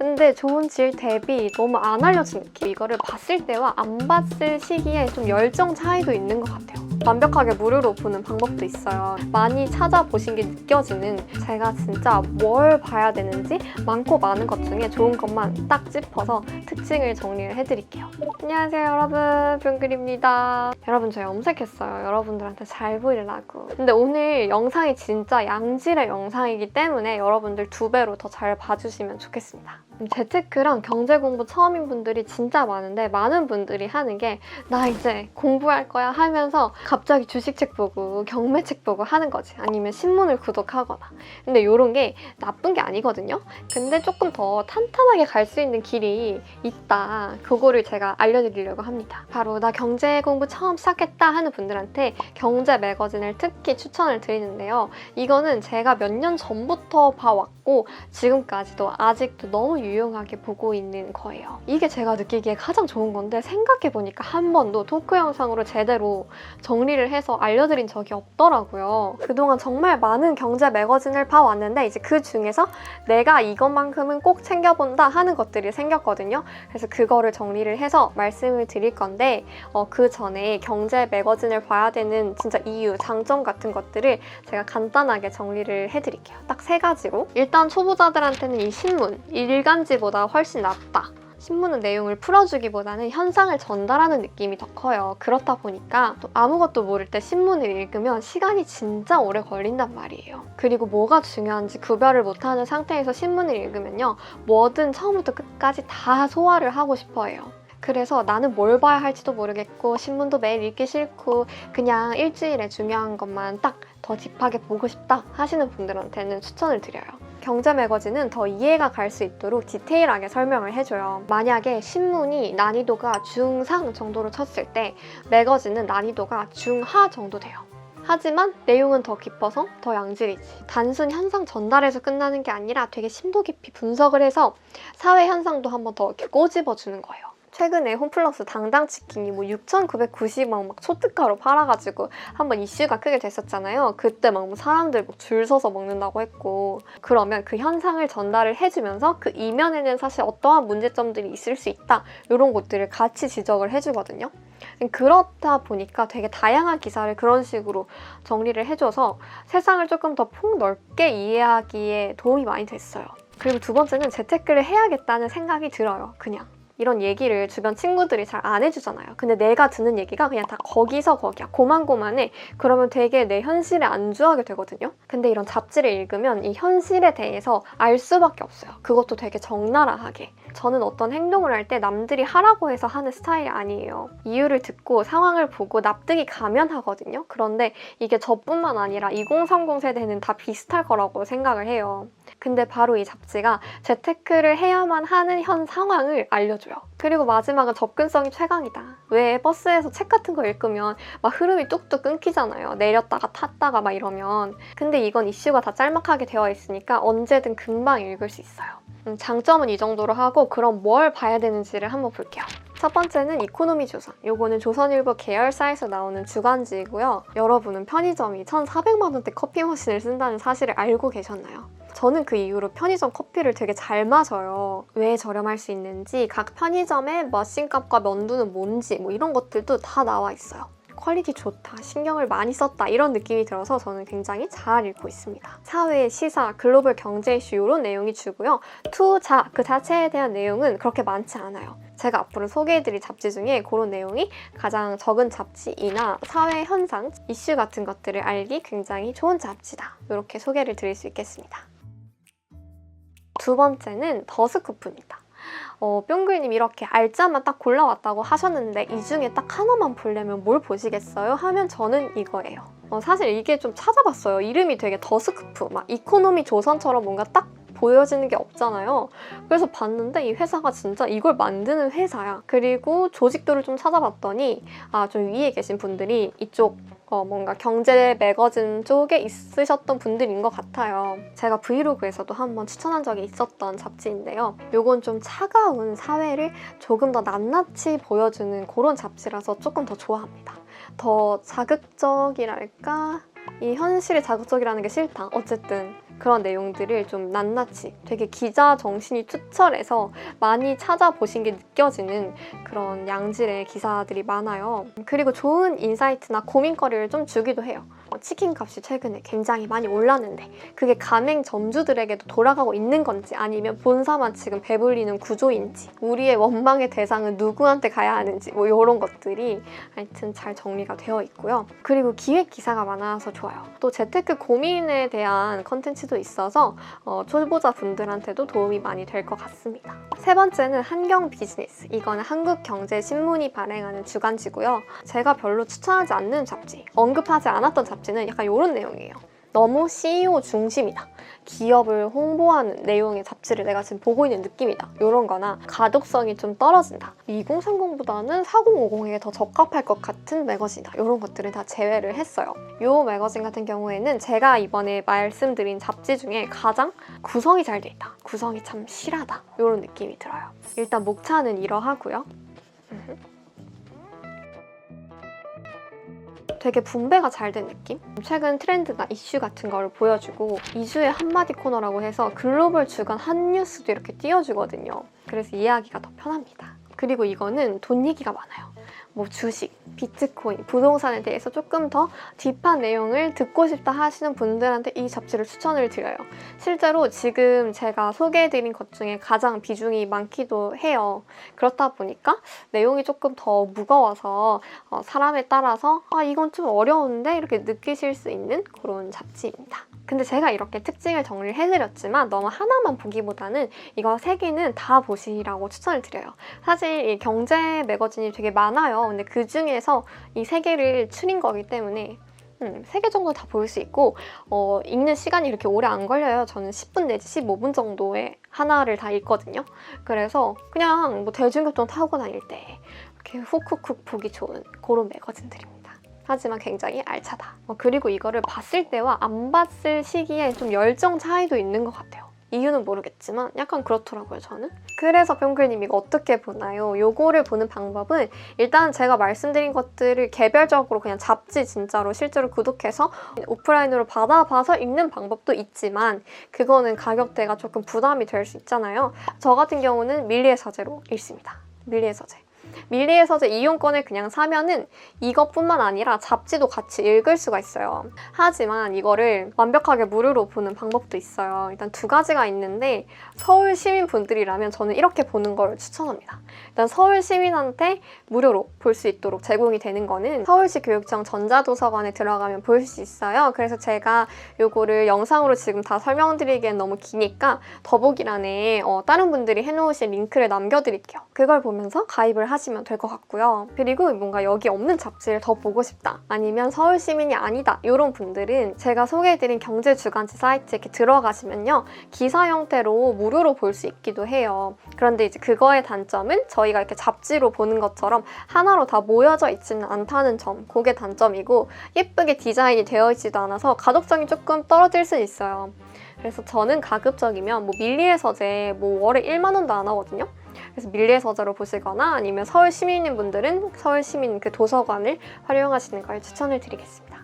근데 좋은 질 대비 너무 안 알려진 느낌. 이거를 봤을 때와 안 봤을 시기에 좀 열정 차이도 있는 것 같아요. 완벽하게 무료로 보는 방법도 있어요. 많이 찾아보신 게 느껴지는 제가 진짜 뭘 봐야 되는지 많고 많은 것 중에 좋은 것만 딱 짚어서 특징을 정리를 해드릴게요. 안녕하세요 여러분 병글입니다. 여러분 저 염색했어요. 여러분들한테 잘 보이려고. 근데 오늘 영상이 진짜 양질의 영상이기 때문에 여러분들 두 배로 더 잘 봐주시면 좋겠습니다. 재테크랑 경제 공부 처음인 분들이 진짜 많은데 많은 분들이 하는 게 나 이제 공부할 거야 하면서 갑자기 주식책 보고 경매책 보고 하는 거지. 아니면 신문을 구독하거나. 근데 이런 게 나쁜 게 아니거든요. 근데 조금 더 탄탄하게 갈 수 있는 길이 있다. 그거를 제가 알려드리려고 합니다. 바로 나 경제 공부 처음 시작했다 하는 분들한테 경제 매거진을 특히 추천을 드리는데요. 이거는 제가 몇 년 전부터 봐왔고 지금까지도 아직도 너무 유 용하게 보고 있는 거예요. 이게 제가 느끼기에 가장 좋은 건데 생각해보니까 한 번도 토크 영상으로 제대로 정리를 해서 알려드린 적이 없더라고요. 그동안 정말 많은 경제 매거진을 봐왔는데 이제 그 중에서 내가 이것만큼은 꼭 챙겨본다 하는 것들이 생겼거든요. 그래서 그거를 정리를 해서 말씀을 드릴 건데 어, 그 전에 경제 매거진을 봐야 되는 진짜 이유, 장점 같은 것들을 제가 간단하게 정리를 해드릴게요. 딱 세 가지로. 일단 초보자들한테는 이 신문, 일간 지보다 훨씬 낫다. 신문은 내용을 풀어주기보다는 현상을 전달하는 느낌이 더 커요. 그렇다 보니까 또 아무것도 모를 때 신문을 읽으면 시간이 진짜 오래 걸린단 말이에요. 그리고 뭐가 중요한지 구별을 못하는 상태에서 신문을 읽으면요. 뭐든 처음부터 끝까지 다 소화를 하고 싶어 해요. 그래서 나는 뭘 봐야 할지도 모르겠고 신문도 매일 읽기 싫고 그냥 일주일에 중요한 것만 딱 더 딥하게 보고 싶다 하시는 분들한테는 추천을 드려요. 경제 매거진은 더 이해가 갈 수 있도록 디테일하게 설명을 해줘요. 만약에 신문이 난이도가 중상 정도로 쳤을 때 매거진은 난이도가 중하 정도 돼요. 하지만 내용은 더 깊어서 더 양질이지. 단순 현상 전달에서 끝나는 게 아니라 되게 심도 깊이 분석을 해서 사회 현상도 한번 더 이렇게 꼬집어 주는 거예요. 최근에 홈플러스 당당 치킨이 뭐 6,990원 막 초특가로 팔아가지고 한번 이슈가 크게 됐었잖아요. 그때 막뭐 사람들 막 줄 서서 먹는다고 했고 그러면 그 현상을 전달을 해주면서 그 이면에는 사실 어떠한 문제점들이 있을 수 있다 이런 것들을 같이 지적을 해주거든요. 그렇다 보니까 되게 다양한 기사를 그런 식으로 정리를 해줘서 세상을 조금 더 폭넓게 이해하기에 도움이 많이 됐어요. 그리고 두 번째는 재테크를 해야겠다는 생각이 들어요. 그냥. 이런 얘기를 주변 친구들이 잘 안 해주잖아요. 근데 내가 듣는 얘기가 그냥 다 거기서 거기야. 고만고만해. 그러면 되게 내 현실에 안주하게 되거든요. 근데 이런 잡지를 읽으면 이 현실에 대해서 알 수밖에 없어요. 그것도 되게 적나라하게. 저는 어떤 행동을 할 때 남들이 하라고 해서 하는 스타일이 아니에요. 이유를 듣고 상황을 보고 납득이 가면 하거든요. 그런데 이게 저뿐만 아니라 2030 세대는 다 비슷할 거라고 생각을 해요. 근데 바로 이 잡지가 재테크를 해야만 하는 현 상황을 알려줘요. 그리고 마지막은 접근성이 최강이다. 왜 버스에서 책 같은 거 읽으면 막 흐름이 뚝뚝 끊기잖아요. 내렸다가 탔다가 막 이러면. 근데 이건 이슈가 다 짤막하게 되어 있으니까 언제든 금방 읽을 수 있어요. 음, 장점은 이 정도로 하고 그럼 뭘 봐야 되는지를 한번 볼게요. 첫 번째는 이코노미 조선. 요거는 조선일보 계열사에서 나오는 주간지이고요. 여러분은 편의점이 1,400만 원대 커피 머신을 쓴다는 사실을 알고 계셨나요? 저는 그 이후로 편의점 커피를 되게 잘 마셔요. 왜 저렴할 수 있는지, 각 편의점의 머신값과 면도는 뭔지, 뭐 이런 것들도 다 나와 있어요. 퀄리티 좋다, 신경을 많이 썼다 이런 느낌이 들어서 저는 굉장히 잘 읽고 있습니다. 사회, 시사, 글로벌 경제 이슈 이런 내용이 주고요. 투자 그 자체에 대한 내용은 그렇게 많지 않아요. 제가 앞으로 소개해드릴 잡지 중에 그런 내용이 가장 적은 잡지이나 사회 현상, 이슈 같은 것들을 알기 굉장히 좋은 잡지다. 이렇게 소개를 드릴 수 있겠습니다. 두 번째는 더스쿠프입니다. 어, 뿅글님 이렇게 알짜만 딱 골라왔다고 하셨는데 이 중에 딱 하나만 보려면 뭘 보시겠어요? 하면 저는 이거예요. 어, 사실 이게 좀 찾아봤어요. 이름이 되게 더스쿠프, 막 이코노미 조선처럼 뭔가 딱 보여지는 게 없잖아요. 그래서 봤는데 이 회사가 진짜 이걸 만드는 회사야. 그리고 조직도를 좀 찾아봤더니 아, 좀 위에 계신 분들이 이쪽 어, 뭔가 경제 매거진 쪽에 있으셨던 분들인 것 같아요. 제가 브이로그에서도 한번 추천한 적이 있었던 잡지인데요. 요건 좀 차가운 사회를 조금 더 낱낱이 보여주는 그런 잡지라서 조금 더 좋아합니다. 더 자극적이랄까? 이 현실이 자극적이라는 게 싫다. 어쨌든 그런 내용들을 좀 낱낱이 되게 기자 정신이 투철해서 많이 찾아보신 게 느껴지는 그런 양질의 기사들이 많아요. 그리고 좋은 인사이트나 고민거리를 좀 주기도 해요. 어, 치킨 값이 최근에 굉장히 많이 올랐는데 그게 가맹 점주들에게도 돌아가고 있는 건지 아니면 본사만 지금 배불리는 구조인지 우리의 원망의 대상은 누구한테 가야 하는지 뭐 이런 것들이 하여튼 잘 정리가 되어 있고요. 그리고 기획 기사가 많아서 좋아요. 또 재테크 고민에 대한 컨텐츠도 있어서 어, 초보자 분들한테도 도움이 많이 될 것 같습니다. 세 번째는 한경 비즈니스. 이거는 한국경제신문이 발행하는 주간지고요. 제가 별로 추천하지 않는 잡지, 언급하지 않았던 잡지 는 약간 이런 내용이에요. 너무 CEO 중심이다. 기업을 홍보하는 내용의 잡지를 내가 지금 보고 있는 느낌이다. 이런 거나 가독성이 좀 떨어진다. 2030보다는 4050에게 더 적합할 것 같은 매거진이다. 이런 것들은 다 제외를 했어요. 이 매거진 같은 경우에는 제가 이번에 말씀드린 잡지 중에 가장 구성이 잘 돼 있다. 구성이 참 실하다. 이런 느낌이 들어요. 일단 목차는 이러하고요. 되게 분배가 잘 된 느낌? 최근 트렌드나 이슈 같은 거를 보여주고 이슈의 한마디 코너라고 해서 글로벌 주간 한 뉴스도 이렇게 띄워주거든요. 그래서 이해하기가 더 편합니다. 그리고 이거는 돈 얘기가 많아요. 뭐 주식, 비트코인, 부동산에 대해서 조금 더 딥한 내용을 듣고 싶다 하시는 분들한테 이 잡지를 추천을 드려요. 실제로 지금 제가 소개해드린 것 중에 가장 비중이 많기도 해요. 그렇다 보니까 내용이 조금 더 무거워서 어, 사람에 따라서 아 이건 좀 어려운데 이렇게 느끼실 수 있는 그런 잡지입니다. 근데 제가 이렇게 특징을 정리를 해드렸지만 너무 하나만 보기보다는 이거 세 개는 다 보시라고 추천을 드려요. 사실 이 경제 매거진이 되게 많아요. 근데 그 중에서 이 세 개를 추린 거기 때문에 음, 3개 정도 다 볼 수 있고 어, 읽는 시간이 이렇게 오래 안 걸려요. 저는 10분 내지 15분 정도에 하나를 다 읽거든요. 그래서 그냥 뭐 대중교통 타고 다닐 때 이렇게 훅훅훅 보기 좋은 그런 매거진들입니다. 하지만 굉장히 알차다. 어, 그리고 이거를 봤을 때와 안 봤을 시기에 좀 열정 차이도 있는 것 같아요. 이유는 모르겠지만 약간 그렇더라고요, 저는. 그래서 병클님 이거 어떻게 보나요? 요거를 보는 방법은 일단 제가 말씀드린 것들을 개별적으로 그냥 잡지 진짜로 실제로 구독해서 오프라인으로 받아봐서 읽는 방법도 있지만 그거는 가격대가 조금 부담이 될 수 있잖아요. 저 같은 경우는 밀리의 서재로 읽습니다. 밀리의 서재. 밀리의 서재 이용권을 그냥 사면은 이것뿐만 아니라 잡지도 같이 읽을 수가 있어요. 하지만 이거를 완벽하게 무료로 보는 방법도 있어요. 일단 두 가지가 있는데 서울 시민분들이라면 저는 이렇게 보는 걸 추천합니다. 일단 서울 시민한테 무료로 볼 수 있도록 제공이 되는 거는 서울시 교육청 전자도서관에 들어가면 볼 수 있어요. 그래서 제가 요거를 영상으로 지금 다 설명드리기엔 너무 기니까 더보기란에 어, 다른 분들이 해놓으신 링크를 남겨드릴게요. 그걸 보면서 가입을 하시 면 될 것 같고요. 그리고 뭔가 여기 없는 잡지를 더 보고 싶다. 아니면 서울 시민이 아니다. 이런 분들은 제가 소개해드린 경제 주간지 사이트에 이렇게 들어가시면요. 기사 형태로 무료로 볼 수 있기도 해요. 그런데 이제 그거의 단점은 저희가 이렇게 잡지로 보는 것처럼 하나로 다 모여져 있지는 않다는 점. 그게 단점이고 예쁘게 디자인이 되어 있지도 않아서 가독성이 조금 떨어질 수 있어요. 그래서 저는 가급적이면 뭐 밀리의 서재 뭐 월에 1만 원도 안 하거든요. 그래서 밀리의 서재로 보시거나 아니면 서울 시민인 분들은 서울 시민 그 도서관을 활용하시는 걸 추천을 드리겠습니다.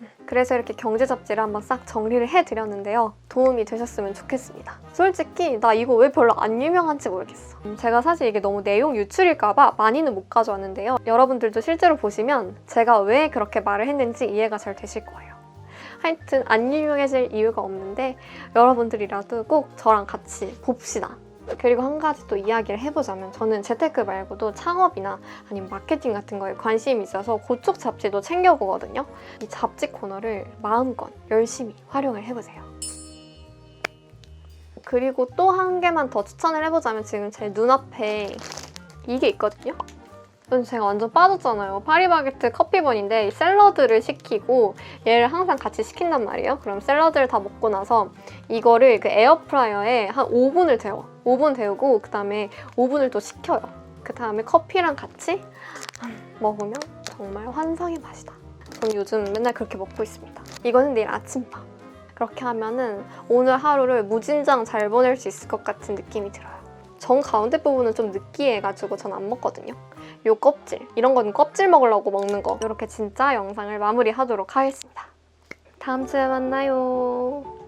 음, 그래서 이렇게 경제 잡지를 한번 싹 정리를 해드렸는데요. 도움이 되셨으면 좋겠습니다. 솔직히 나 이거 왜 별로 안 유명한지 모르겠어. 음, 제가 사실 이게 너무 내용 유출일까봐 많이는 못 가져왔는데요. 여러분들도 실제로 보시면 제가 왜 그렇게 말을 했는지 이해가 잘 되실 거예요. 하여튼 안 유명해질 이유가 없는데 여러분들이라도 꼭 저랑 같이 봅시다. 그리고 한 가지 또 이야기를 해보자면 저는 재테크 말고도 창업이나 아니면 마케팅 같은 거에 관심이 있어서 그쪽 잡지도 챙겨보거든요. 이 잡지 코너를 마음껏 열심히 활용을 해보세요. 그리고 또 한 개만 더 추천을 해보자면 지금 제 눈앞에 이게 있거든요. 이건 제가 완전 빠졌잖아요. 파리바게트 커피번인데 이 샐러드를 시키고 얘를 항상 같이 시킨단 말이에요. 그럼 샐러드를 다 먹고 나서 이거를 그 에어프라이어에 한 5분을 데워. 5분 데우고 그 다음에 5분을 또 식혀요. 그 다음에 커피랑 같이 먹으면 정말 환상의 맛이다. 저는 요즘 맨날 그렇게 먹고 있습니다. 이거는 내일 아침밥. 그렇게 하면은 오늘 하루를 무진장 잘 보낼 수 있을 것 같은 느낌이 들어요. 정 가운데 부분은 좀 느끼해가지고 전 안 먹거든요. 요 껍질 이런 건 껍질 먹으려고 먹는 거 이렇게 진짜 영상을 마무리하도록 하겠습니다. 다음 주에 만나요.